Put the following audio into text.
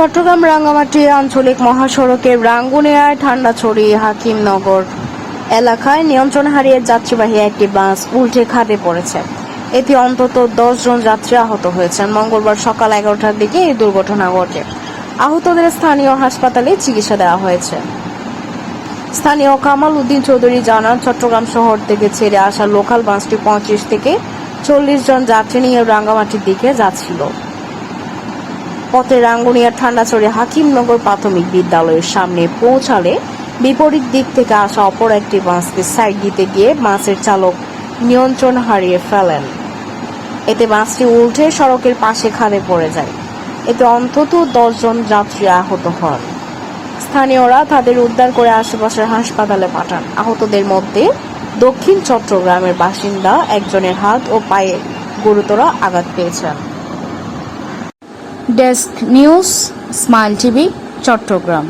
চট্টগ্রাম রাঙ্গামাটি আঞ্চলিক মহাসড়কের রাঙ্গুনিয়ায় ঠান্ডাছড়ি হাকিমনগর এলাকায় নিয়ন্ত্রণ হারিয়ে যাত্রীবাহী একটি বাস উল্টে খাদে পড়েছে। এতে অন্তত দশ জন যাত্রী আহত হয়েছেন। মঙ্গলবার সকাল এগারোটার দিকে এই দুর্ঘটনা ঘটে। আহতদের স্থানীয় হাসপাতালে চিকিৎসা দেওয়া হয়েছে। স্থানীয় কামাল উদ্দিন চৌধুরী জানান, চট্টগ্রাম শহর থেকে ছেড়ে আসা লোকাল বাসটি পঁয়ত্রিশ থেকে চল্লিশ জন যাত্রী নিয়ে রাঙ্গামাটির দিকে যাচ্ছিল। পথে রাঙ্গুনিয়ার ঠান্ডাছড়ি হাকিমনগর প্রাথমিক বিদ্যালয়ের সামনে পৌঁছালে বিপরীত দিক থেকে আসা অপর একটি বাসকে সাইড দিতে গিয়ে বাসের চালক নিয়ন্ত্রণ হারিয়ে ফেলেন। এতে বাসটি উল্টে সড়কের পাশে খাদে পড়ে যায়। এতে অন্তত দশজন যাত্রী আহত হন। স্থানীয়রা তাদের উদ্ধার করে আশেপাশের হাসপাতালে পাঠান। আহতদের মধ্যে দক্ষিণ চট্টগ্রামের বাসিন্দা, একজনের হাত ও পায়ে গুরুতর আঘাত পেয়েছেন। Desk news Smile TV Chattogram.